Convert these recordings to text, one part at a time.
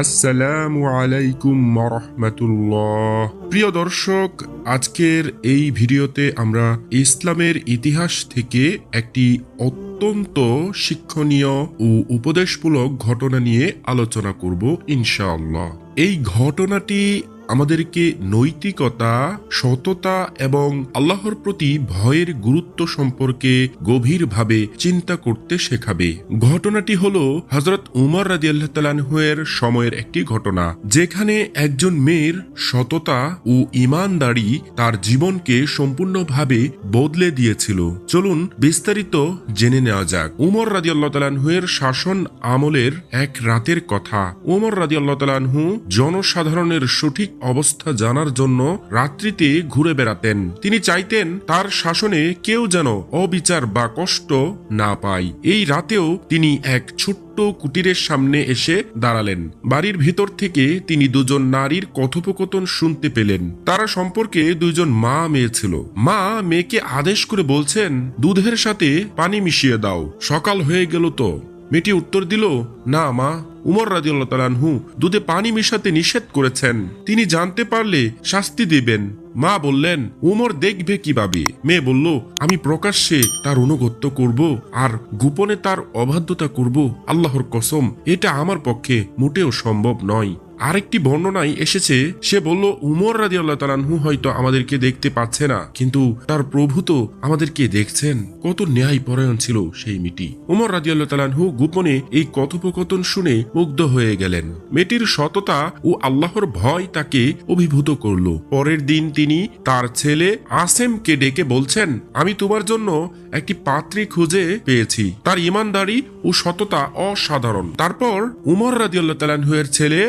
আসসালামু আলাইকুম মরহমাতুল্লাহ প্রিয় দর্শক, আজকের এই ভিডিওতে আমরা ইসলামের ইতিহাস থেকে একটি অত্যন্ত শিক্ষণীয় ও উপদেশমূলক ঘটনা নিয়ে আলোচনা করব ইনশাআল্লাহ। এই ঘটনাটি আমাদেরকে নৈতিকতা, সততা এবং আল্লাহর প্রতি ভয়ের গুরুত্ব সম্পর্কে গভীরভাবে চিন্তা করতে শেখাবে। ঘটনাটি হল হজরত উমর রাজি আল্লাহ তালানহুয়ের সময়ের একটি ঘটনা, যেখানে একজন মেয়ের সততা ও ইমানদারি তার জীবনকে সম্পূর্ণভাবে বদলে দিয়েছিল। চলুন বিস্তারিত জেনে নেওয়া যাক। উমর রাজি আল্লাহ তালানহুয়ের শাসন আমলের এক রাতের কথা। উমর রাজি আল্লাহ তালানহু জনসাধারণের সঠিক অবস্থা জানার জন্য রাত্রিতে ঘুরে বেড়াতেন। তিনি চাইতেন তার শাসনে কেউ যেন অবিচার বা কষ্ট না পায়। এই রাতেও তিনি এক ছোট্ট কুটিরের সামনে এসে দাঁড়ালেন। বাড়ির ভিতর থেকে তিনি দুজন নারীর কথোপকথন শুনতে পেলেন। তারা সম্পর্কে দুজন মা মেয়ে ছিল। মা মেয়েকে আদেশ করে বলছেন, দুধের সাথে পানি মিশিয়ে দাও। সকাল হয়ে গেল তো। মেয়েটি উত্তর দিল, না মা উমর রাজিউল্লা তালানহু দুধে পানি মিশাতে নিষেধ করেছেন। তিনি জানতে পারলে শাস্তি দিবেন। মা বললেন, উমর দেখবে কীভাবে? মেয়ে বলল, আমি প্রকাশ্যে তার অনুগত্য করব আর গোপনে তার অবাধ্যতা করব। আল্লাহর কসম, এটা আমার পক্ষে মোটেও সম্ভব নয়। আরেকটি বর্ণনায় এসেছে, সে বলল, উমর রাজি আল্লাহ তালানহু হয়তো আমাদেরকে দেখতে পাচ্ছে না, কিন্তু তার প্রভু তো আমাদেরকে দেখছেন। কত ন্যায় পরায়ণ ছিল সেই মেয়েটি। উমর রাজি আল্লাহ তালানহু গোপনে এই কথোপকথন শুনে মুগ্ধ হয়ে গেলেন। মেয়েটির সততা ও আল্লাহর ভয় তাকে অভিভূত করল। পরের দিন তিনি তার ছেলে আসেমকে ডেকে বলছেন, আমি তোমার জন্য একটি পাত্রী খুঁজে পেয়েছি। তার ইমানদারি ও সততা অসাধারণ। তারপর উমর রাজিউল্লাহ এর ছেলে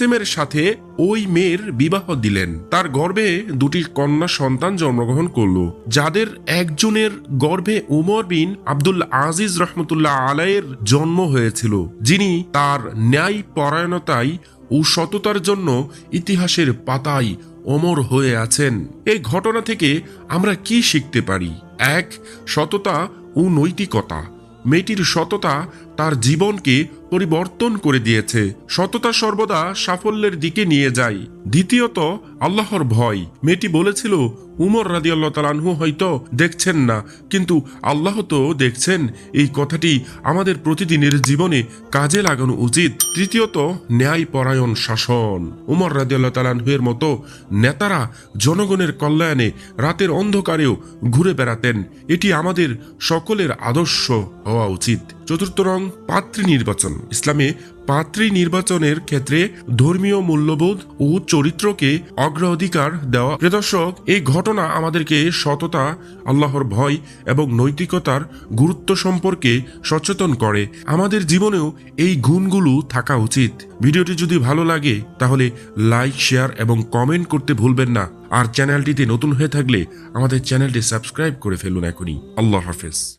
আসেমের সাথে ওই মেয়ের বিবাহ দিলেন। তার গর্ভে দুটি কন্যা সন্তান জন্মগ্রহণ করল, যাদের একজনের গর্ভে উমর বিন আব্দুল আজিজ রহমতুল্লাহ আলাইয়ের জন্ম হয়েছিল, যিনি তার ন্যায় পরায়ণতায় ও সততার জন্য ইতিহাসের পাতায় অমর হয়ে আছেন। এই ঘটনা থেকে আমরা কি শিখতে পারি? এক, সততা ও নৈতিকতা। মেয়েটির সততা তার জীবনকে পরিবর্তন করে দিয়েছে। সততা সর্বদা সাফল্যের দিকে নিয়ে যায়। দ্বিতীয়ত, আল্লাহর ভয়। মেয়েটি বলেছিল, উমর রাদি আল্লাহ তালানহু হয়তো দেখছেন না, কিন্তু আল্লাহ তো দেখছেন। এই কথাটি আমাদের প্রতিদিনের জীবনে কাজে লাগানো উচিত। তৃতীয়ত ন্যায় পরায়ণ শাসন। উমর রাদি আল্লাহ তালানহুয়ের মতো নেতারা জনগণের কল্যাণে রাতের অন্ধকারেও ঘুরে বেড়াতেন। এটি আমাদের সকলের আদর্শ হওয়া উচিত। চতুর্থ রং পাত্রী নির্বাচন। ইসলামে পাত্রী নির্বাচনের ক্ষেত্রে ধর্মীয় মূল্যবোধ ও চরিত্রকে অগ্রাধিকার দেওয়া। প্রদর্শক এই ঘটনা আমাদেরকে সততা, আল্লাহর ভয় এবং নৈতিকতার গুরুত্ব সম্পর্কে সচেতন করে। আমাদের জীবনেও এই গুণগুলো থাকা উচিত। ভিডিওটি যদি ভালো লাগে, তাহলে লাইক, শেয়ার এবং কমেন্ট করতে ভুলবেন না। আর চ্যানেলটিতে নতুন হয়ে থাকলে আমাদের চ্যানেলটি সাবস্ক্রাইব করে ফেলুন এখনই। আল্লাহ হাফেজ।